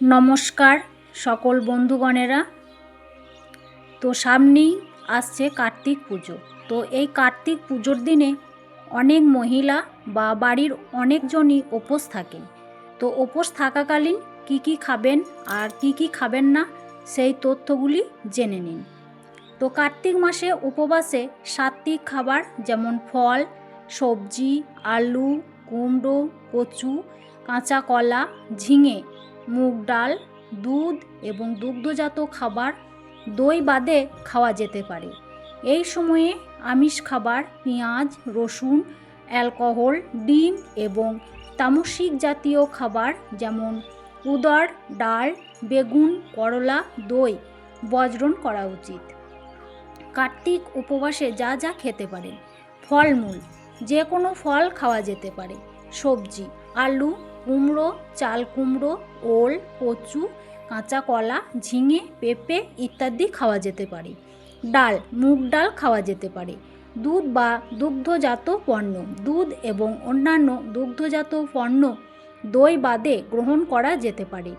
নমস্কার সকল বন্ধুগণেরা। তো সামনেই আসছে কার্তিক পুজো। তো এই কার্তিক পুজোর দিনে অনেক মহিলা বা বাড়ির অনেকজনই উপোস থাকেন। তো উপোস থাকাকালীন কি কি খাবেন আর কি কি খাবেন না সেই তথ্যগুলি জেনে নিন। তো কার্তিক মাসে উপবাসে সাত্বিক খাবার যেমন ফল, সবজি, আলু, কুমড়ো, কচু, কাঁচা কলা, ঝিঙে মুগ ডাল, দুধ এবং দুগ্ধজাত খাবার দই বাদে খাওয়া যেতে পারে। এই সময়ে আমিষ খাবার, পেঁয়াজ, রসুন, অ্যালকোহল, ডিম এবং তামসিক জাতীয় খাবার যেমন উদর ডাল, বেগুন, করলা, দই বজ্রণ করা উচিত। কার্তিক উপবাসে যা যা খেতে পারেন। ফলমূল যে কোনো ফল খাওয়া যেতে পারে। সবজি, আলু কুমড়ো, চাল কুমড়ো, ওল, কচু, কাঁচা কলা, ঝিঙে, পেঁপে ইত্যাদি খাওয়া যেতে পারে। ডাল, মুগ ডাল খাওয়া যেতে পারে। দুধ বা দুগ্ধজাত পণ্য, দুধ এবং অন্যান্য দুগ্ধজাত পণ্য, দই বাদে গ্রহণ করা যেতে পারে।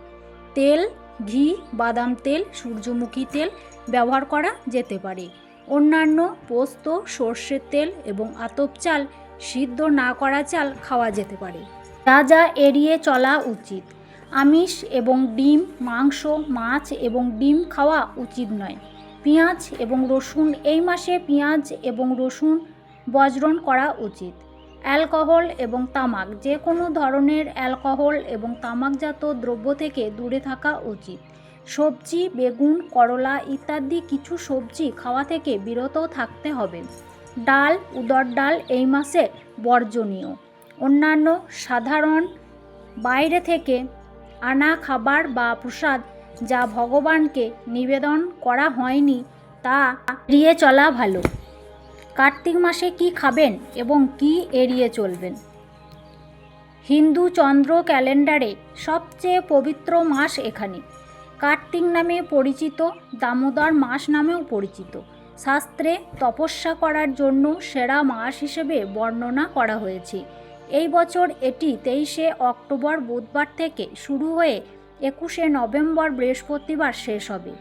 তেল, ঘি, বাদাম তেল, সূর্যমুখী তেল ব্যবহার করা যেতে পারে। অন্যান্য পোস্ত, সর্ষের তেল এবং আতপ চাল সিদ্ধ না করা চাল খাওয়া যেতে পারে। যা যা এড়িয়ে চলা উচিত। আমিষ এবং ডিম, মাংস, মাছ এবং ডিম খাওয়া উচিত নয়। পেঁয়াজ এবং রসুন, এই মাসে পেঁয়াজ এবং রসুন বজ্রণ করা উচিত। অ্যালকোহল এবং তামাক, যে কোনো ধরনের অ্যালকোহল এবং তামাকজাত দ্রব্য থেকে দূরে থাকা উচিত। সবজি, বেগুন, করলা ইত্যাদি কিছু সবজি খাওয়া থেকে বিরত থাকতে হবে। ডাল, উদর ডাল এই মাসে বর্জনীয়। অন্যান্য সাধারণ বাইরে থেকে আনা খাবার বা প্রসাদ যা ভগবানকে নিবেদন করা হয়নি তা এড়িয়ে চলা ভালো। কার্তিক মাসে কি খাবেন এবং কি এড়িয়ে চলবেন? হিন্দু চন্দ্র ক্যালেন্ডারে সবচেয়ে পবিত্র মাস এখানে। কার্তিক নামে পরিচিত, দামোদর মাস নামেও পরিচিত। শাস্ত্রে তপস্যা করার জন্য সেরা মাস হিসেবে বর্ণনা করা হয়েছে। এই বছর এটি তেইশে অক্টোবর বুধবার থেকে শুরু হয়ে একুশে নভেম্বর বৃহস্পতিবার শেষ হবে।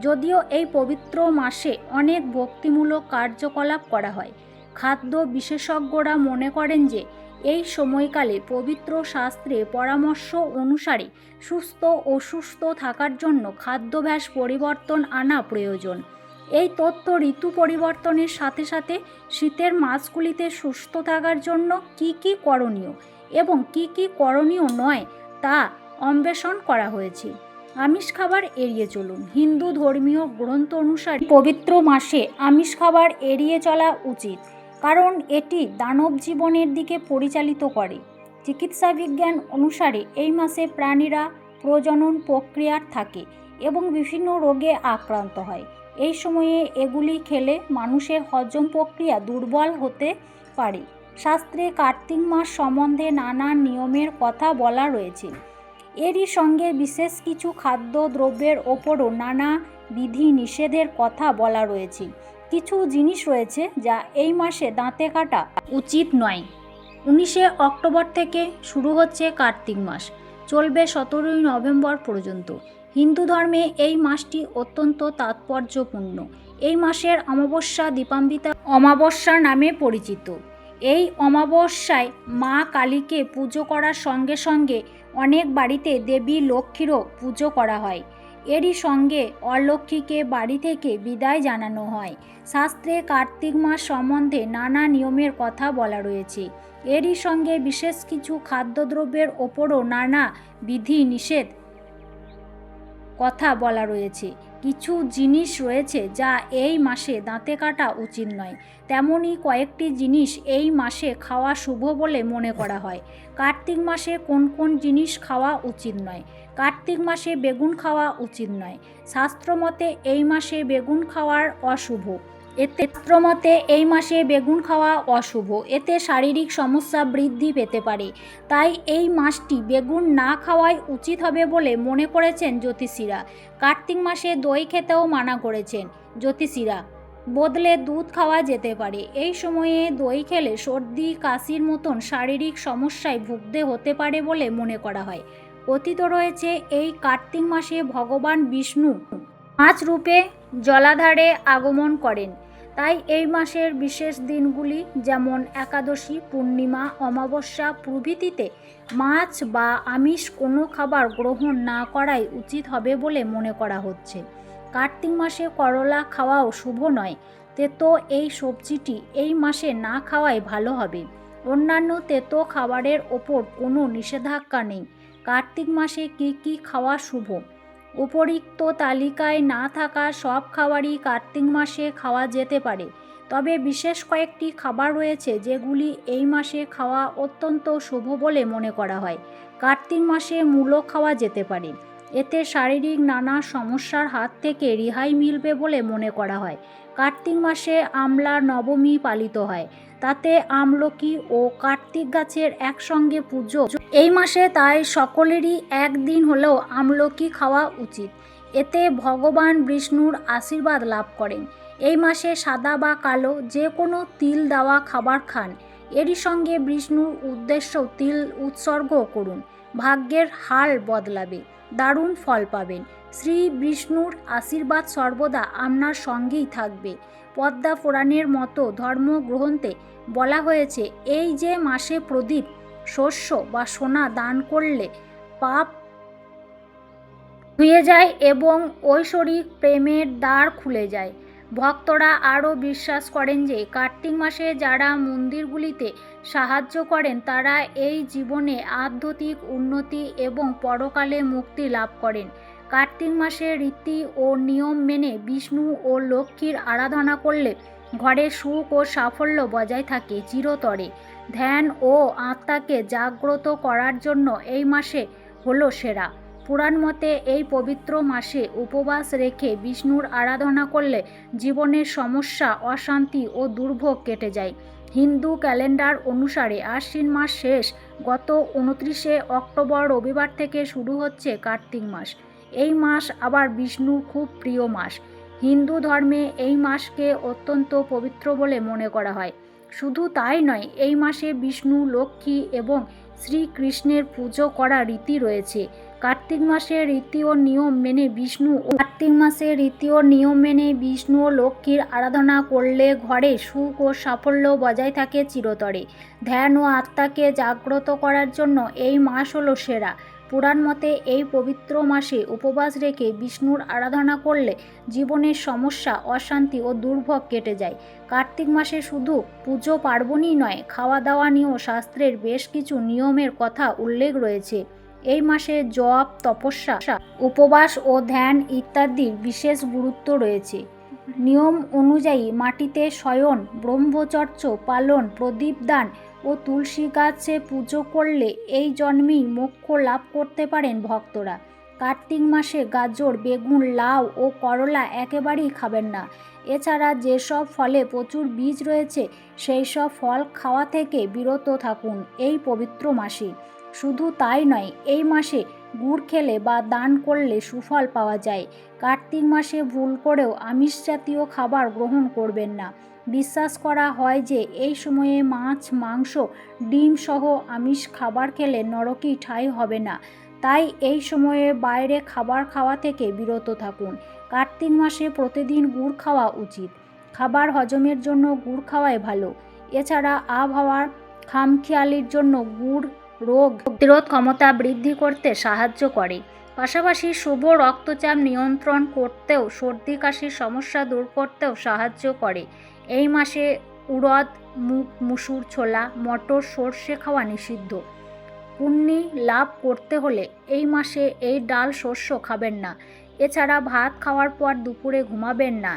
যদিও এই পবিত্র মাসে অনেক ভক্তিমূলক কার্যকলাপ করা হয়। খাদ্য বিশেষজ্ঞরা মনে করেন যে এই সময়কালে পবিত্র শাস্ত্রে পরামর্শ অনুসারে সুস্থ ও সুস্থ থাকার জন্য খাদ্যাভ্যাস পরিবর্তন আনা প্রয়োজন। এই তথ্য ঋতু পরিবর্তনের সাথে সাথে শীতের মাসগুলিতে সুস্থ থাকার জন্য কি কি করণীয় এবং কি কি করণীয় নয় তা অন্বেষণ করা হয়েছে। আমিষ খাবার এড়িয়ে চলুন। হিন্দু ধর্মীয় গ্রন্থ অনুসারে পবিত্র মাসে আমিষ খাবার এড়িয়ে চলা উচিত, কারণ এটি দানব জীবনের দিকে পরিচালিত করে। চিকিৎসা বিজ্ঞান অনুসারে এই মাসে প্রাণীরা প্রজনন প্রক্রিয়ার থাকে এবং বিভিন্ন রোগে আক্রান্ত হয়। এই সময়ে এগুলি খেলে মানুষের হজম প্রক্রিয়া দুর্বল হতে পারে। শাস্ত্রে কার্তিক মাস সম্বন্ধে নানা নিয়মের কথা বলা রয়েছে। এরই সঙ্গে বিশেষ কিছু খাদ্য দ্রব্যের ওপরও নানা বিধি নিষেধের কথা বলা রয়েছে। কিছু জিনিস রয়েছে যা এই মাসে দাঁতে কাটা উচিত নয়। উনিশে অক্টোবর থেকে শুরু হচ্ছে কার্তিক মাস। চলবে সতেরোই নভেম্বর পর্যন্ত। হিন্দু ধর্মে এই মাসটি অত্যন্ত তাৎপর্যপূর্ণ। এই মাসের অমাবস্যা দীপাম্বিতা অমাবস্যা নামে পরিচিত। এই অমাবস্যায় মা কালীকে পুজো করার সঙ্গে সঙ্গে অনেক বাড়িতে দেবী লক্ষ্মীরও পুজো করা হয়। এরই সঙ্গে অলক্ষ্মীকে বাড়ি থেকে বিদায় জানানো হয়। শাস্ত্রে কার্তিক মাস সম্বন্ধে নানা নিয়মের কথা বলা রয়েছে। এরই সঙ্গে বিশেষ কিছু খাদ্যদ্রব্যের ওপরও নানা বিধি নিষেধ কথা বলা রয়েছে। কিছু জিনিস রয়েছে যা এই মাসে দাঁতে কাটা উচিত নয়। তেমনই কয়েকটি জিনিস এই মাসে খাওয়া শুভ বলে মনে করা হয়। কার্তিক মাসে কোন কোন জিনিস খাওয়া উচিত নয়? কার্তিক মাসে বেগুন খাওয়া উচিত নয়। শাস্ত্রমতে এই মাসে বেগুন খাওয়ার অশুভ। এতে মতে এই মাসে বেগুন খাওয়া অশুভ। এতে শারীরিক সমস্যা বৃদ্ধি পেতে পারে। তাই এই মাসটি বেগুন না খাওয়াই উচিত হবে বলে মনে করেছেন জ্যোতিষীরা। কার্তিক মাসে দই খেতেও মানা করেছেন জ্যোতিষীরা। বদলে দুধ খাওয়া যেতে পারে। এই সময়ে দই খেলে সর্দি, কাশির মতন শারীরিক সমস্যায় ভুগতে হতে পারে বলে মনে করা হয়। কথিত রয়েছে এই কার্তিক মাসে ভগবান বিষ্ণু মাছ রূপে জলাধারে আগমন করেন। তাই এই মাসের বিশেষ দিনগুলি যেমন একাদশী, পূর্ণিমা, অমাবস্যা প্রভৃতিতে মাছ বা আমিষ কোনো খাবার গ্রহণ না করাই উচিত হবে বলে মনে করা হচ্ছে। কার্তিক মাসে করলা খাওয়াও শুভ নয়, তেতো এই সবজিটি এই মাসে না খাওয়াই ভালো হবে। অন্যান্য তেতো খাবারের ওপর কোনো নিষেধাজ্ঞা নেই। কার্তিক মাসে কি কি খাওয়া শুভ? উপরিক্ত তালিকায় না থাকা সব খাবারই কার্তিক মাসে খাওয়া যেতে পারে। তবে বিশেষ কয়েকটি খাবার রয়েছে যেগুলি এই মাসে খাওয়া অত্যন্ত শুভ বলে মনে করা হয়। কার্তিক মাসে মূলো খাওয়া যেতে পারে। এতে শারীরিক নানা সমস্যার হাত থেকে রেহাই মিলবে বলে মনে করা হয়। কার্তিক মাসে আমলা নবমী পালিত হয়। তাতে আমলকি ও কার্তিক গাছের একসঙ্গে পুজো। এই মাসে তাই সকলেরই একদিন হলেও আমলকি খাওয়া উচিত। এতে ভগবান বিষ্ণুর আশীর্বাদ লাভ করেন। এই মাসে সাদা বা কালো যে কোনো তিল দেওয়া খাবার খান। এরই সঙ্গে বিষ্ণুর উদ্দেশ্য তিল উৎসর্গ করুন। ভাগ্যের হাল বদলাবে, দারুণ ফল পাবেন। শ্রী বিষ্ণুর আশীর্বাদ সর্বদা আপনার সঙ্গেই থাকবে। পদ্মা পুরাণের মতো ধর্মগ্রন্থে বলা হয়েছে, এই যে মাসে প্রদীপ, শস্য বা সোনা দান করলে পাপ ধুয়ে যায় এবং ঐশ্বরিক প্রেমের দ্বার খুলে যায়। ভক্তরা আরও বিশ্বাস করেন যে, কার্তিক মাসে যারা মন্দিরগুলিতে সাহায্য করেন, তারা এই জীবনে আধ্যাত্মিক উন্নতি এবং পরকালে মুক্তি লাভ করেন। কার্তিক মাসে রীতি ও নিয়ম মেনে বিষ্ণু ও লক্ষ্মীর আরাধনা করলে ঘরে সুখ ও সাফল্য বজায় থাকে চিরতরে। ধ্যান ও আত্মাকে জাগ্রত করার জন্য এই মাসে হলো সেরা। পুরাণ মতে এই পবিত্র মাসে উপবাস রেখে বিষ্ণুর আরাধনা করলে জীবনের সমস্যা, অশান্তি ও দুর্ভোগ কেটে যায়। হিন্দু ক্যালেন্ডার অনুসারে আশ্বিন মাস শেষ, গত উনত্রিশে অক্টোবর রবিবার থেকে শুরু হচ্ছে কার্তিক মাস। এই মাস আবার বিষ্ণুর খুব প্রিয় মাস। হিন্দু ধর্মে এই মাসকে অত্যন্ত পবিত্র বলে মনে করা হয়। শুধু তাই নয়, এই মাসে বিষ্ণু, লক্ষ্মী এবং শ্রীকৃষ্ণের পুজো করা রীতি রয়েছে। কার্তিক মাসে রীতি ও নিয়ম মেনে বিষ্ণু কার্তিক মাসে রীতি ও নিয়ম মেনে বিষ্ণু ও লক্ষ্মীর আরাধনা করলে ঘরে সুখ ও সাফল্য বজায় থাকে চিরতরে। ধ্যান ও আত্মাকে জাগ্রত করার জন্য এই মাস হলো সেরা। পুরাণ মতে এই পবিত্র মাসে উপবাস রেখে বিষ্ণুর আরাধনা করলে জীবনের সমস্যা, অশান্তি ও দুর্ভোগ কেটে যায়। কার্তিক মাসে শুধু পুজো পার্বণই নয় খাওয়া দাওয়া নিয়েও শাস্ত্রের বেশ কিছু নিয়মের কথা উল্লেখ রয়েছে। এই মাসে জপ, তপস্যা, উপবাস ও ধ্যান ইত্যাদির বিশেষ গুরুত্ব রয়েছে। নিয়ম অনুযায়ী মাটিতে শয়ন, ব্রহ্মচর্য পালন, প্রদীপ দান ও তুলসী গাছে পুজো করলে এই জন্মেই মোক্ষ লাভ করতে পারেন ভক্তরা। কার্তিক মাসে গাজর, বেগুন, লাউ ও করলা একেবারেই খাবেন না। এছাড়া যেসব ফলে প্রচুর বীজ রয়েছে সেই সব ফল খাওয়া থেকে বিরত থাকুন এই পবিত্র মাসে। শুধু তাই নয়, এই মাসে গুড় খেলে বা দান করলে সুফল পাওয়া যায়। কার্তিক মাসে ভুল করেও আমিষ জাতীয় খাবার গ্রহণ করবেন না। বিশ্বাস করা হয় যে এই সময়ে মাছ, মাংস, ডিম সহ আমিষ খাবার খেলে নরকই ঠাঁই হবে না। তাই এই সময়ে বাইরে খাবার খাওয়া থেকে বিরত থাকুন। কার্তিক মাসে প্রতিদিন গুড় খাওয়া উচিত। খাবার হজমের জন্য গুড় খাওয়াই ভালো। এছাড়া আবহাওয়ার খামখেয়ালির জন্য গুড় রোগ প্রতিরোধ ক্ষমতা বৃদ্ধি করতে সাহায্য করে। পাশাপাশি শুভ রক্তচাপ নিয়ন্ত্রণ করতেও সর্দি, কাশির সমস্যা দূর করতেও সাহায্য করে। এই মাসে উড়দ, মুগ, মুসুর, ছোলা, মটর, সর্ষে খাওয়া নিষিদ্ধ। পুণ্যি লাভ করতে হলে এই মাসে এই ডাল শস্য খাবেন না। এছাড়া ভাত খাওয়ার পর দুপুরে ঘুমাবেন না।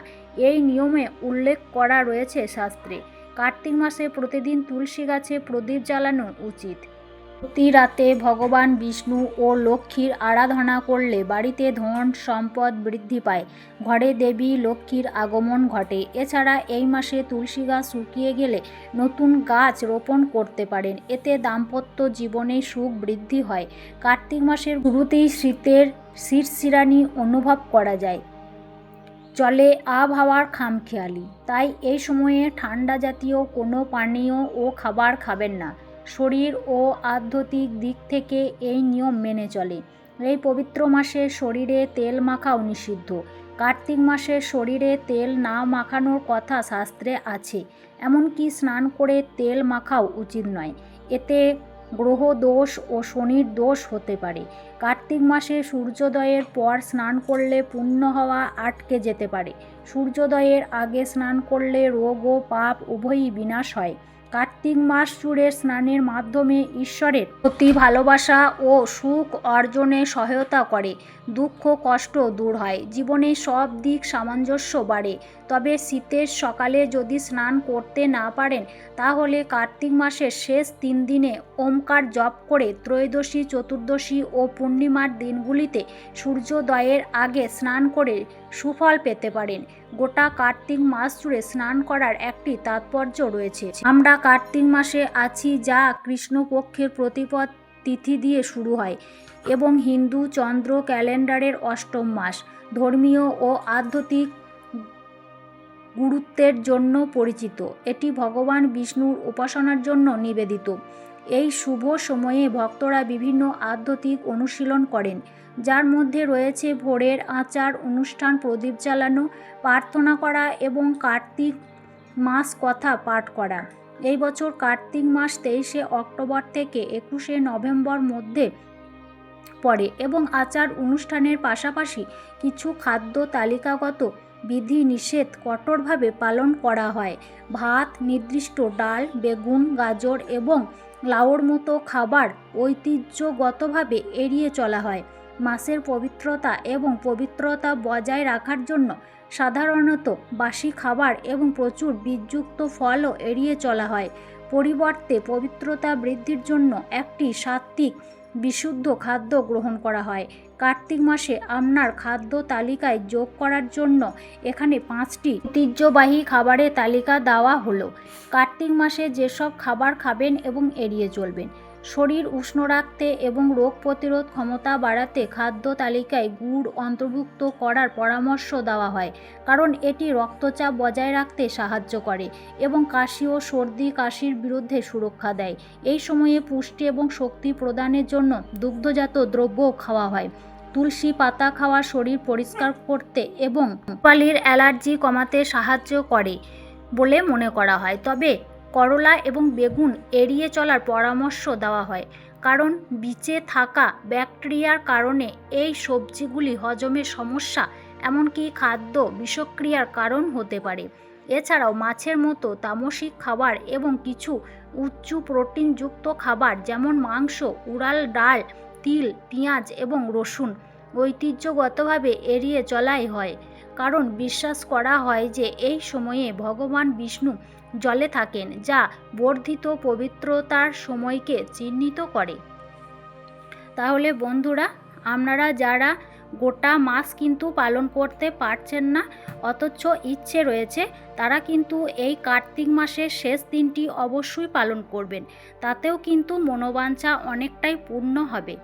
এই নিয়মে উল্লেখ করা রয়েছে শাস্ত্রে। কার্তিক মাসে প্রতিদিন তুলসী গাছে প্রদীপ জ্বালানো উচিত। প্রতি রাতে ভগবান বিষ্ণু ও লক্ষ্মীর আরাধনা করলে বাড়িতে ধন সম্পদ বৃদ্ধি পায়। ঘরে দেবী লক্ষ্মীর আগমন ঘটে। এছাড়া এই মাসে তুলসী গাছ শুকিয়ে গেলে নতুন গাছ রোপণ করতে পারেন। এতে দাম্পত্য জীবনে সুখ বৃদ্ধি হয়। কার্তিক মাসের শুরুতেই শীতের শিরশিরানি অনুভব করা যায়। চলে আবহাওয়ার খামখেয়ালি। তাই এই সময়ে ঠান্ডা জাতীয় কোনো পানীয় ও খাবার খাবেন না। শরীর ও আধ্যাত্মিক দিক থেকে এই নিয়ম মেনে চলে। এই পবিত্র মাসে শরীরে তেল মাখাও নিষিদ্ধ। কার্তিক মাসে শরীরে তেল না মাখানোর কথা শাস্ত্রে আছে। এমনকি স্নান করে তেল মাখাও উচিত নয়। এতে গ্রহ দোষ ও শনির দোষ হতে পারে। কার্তিক মাসে সূর্যোদয়ের পর স্নান করলে পুণ্য হওয়া আটকে যেতে পারে। সূর্যোদয়ের আগে স্নান করলে রোগ ও পাপ উভয়ই বিনাশ হয়। কার্তিক মাস জুড়ে স্নানের মাধ্যমে ঈশ্বরের প্রতি ভালোবাসা ও সুখ অর্জনে সহায়তা করে। দুঃখ, কষ্ট দূর হয়। জীবনে সব দিক সামঞ্জস্য বাড়ে। তবে শীতের সকালে যদি স্নান করতে না পারেন, তাহলে কার্তিক মাসের শেষ তিন দিনে ওমকার জপ করে ত্রয়োদশী, চতুর্দশী ও পূর্ণিমার দিনগুলিতে সূর্যোদয়ের আগে স্নান করে সুফল পেতে পারেন। গোটা কার্তিক মাস জুড়ে স্নান করার একটি তাৎপর্য রয়েছে। আমরা কার্তিক মাসে আছি যা কৃষ্ণপক্ষের প্রতিপদ তিথি দিয়ে শুরু হয় এবং হিন্দু চন্দ্র ক্যালেন্ডারের অষ্টম মাস। ধর্মীয় ও আধ্যাত্মিক গুরুত্বের জন্য পরিচিত। এটি ভগবান বিষ্ণুর উপাসনার জন্য নিবেদিত। এই শুভ সময়ে ভক্তরা বিভিন্ন আধ্যাত্মিক অনুশীলন করেন, যার মধ্যে রয়েছে ভোরের আচার, অনুষ্ঠান, প্রদীপ জ্বালানো, প্রার্থনা করা এবং কার্তিক মাস কথা পাঠ করা। এই বছর কার্তিক মাস তেইশে অক্টোবর থেকে একুশে নভেম্বর মধ্যে পড়ে এবং আচার অনুষ্ঠানের পাশাপাশি কিছু খাদ্য তালিকাগত বিধি নিষেধ কঠোরভাবে পালন করা হয়। ভাত, নির্দিষ্ট ডাল, বেগুন, গাজর এবং লাউর মতো খাবার ঐতিহ্যগতভাবে এড়িয়ে চলা হয়। মাছের পবিত্রতা এবং পবিত্রতা বজায় রাখার জন্য সাধারণত বাসি খাবার এবং প্রচুর বীজযুক্ত ফলও এড়িয়ে চলা হয়। পরিবর্তে পবিত্রতা বৃদ্ধির জন্য একটি সাত্ত্বিক, বিশুদ্ধ খাদ্য গ্রহণ করা হয়। কার্তিক মাসে আপনার খাদ্য তালিকায় যোগ করার জন্য এখানে পাঁচটি ঐতিহ্যবাহী খাবারের তালিকা দেওয়া হলো। কার্তিক মাসে যেসব খাবার খাবেন এবং এড়িয়ে চলবেন শরীর উষ্ণ রাখতে এবং রোগ প্রতিরোধ ক্ষমতা বাড়াতে খাদ্য তালিকায় গুড় অন্তর্ভুক্ত করার পরামর্শ দেওয়া হয়, কারণ এটি রক্তচাপ বজায় রাখতে সাহায্য করে এবং কাশি ও সর্দি কাশির বিরুদ্ধে সুরক্ষা দেয়। এই সময়ে পুষ্টি এবং শক্তি প্রদানের জন্য দুগ্ধজাত দ্রব্যও খাওয়া হয়। তুলসী পাতা খাওয়া শরীর পরিষ্কার করতে এবং পালির অ্যালার্জি কমাতে সাহায্য করে বলে মনে করা হয়। তবে করলা এবং বেগুন এড়িয়ে চলার পরামর্শ দেওয়া হয়। কারণ বিচে থাকা ব্যাকটেরিয়ার কারণে এই সবজিগুলি হজমের সমস্যা, এমনকি খাদ্য বিষক্রিয়ার কারণ হতে পারে। এছাড়াও মাছের মতো তামসিক খাবার এবং কিছু উচ্চ প্রোটিনযুক্ত খাবার যেমন মাংস, উড়াল ডাল, তিল, পেঁয়াজ এবং রসুন ঐতিহ্যগতভাবে এড়িয়ে চলাই হয়। কারণ বিশ্বাস করা হয় যে এই সময়ে ভগবান বিষ্ণু জলে থাকেন, যা বর্ধিত পবিত্রতার সময়কে চিহ্নিত করে। তাহলে বন্ধুরা, আপনারা যারা গোটা মাস কিন্তু পালন করতে পারছেন না, অথচ ইচ্ছে রয়েছে, তারা কিন্তু এই কার্তিক মাসের শেষ দিনটি অবশ্যই পালন করবেন। তাতেও কিন্তু মনোবাঞ্ছা অনেকটাই পূর্ণ হবে।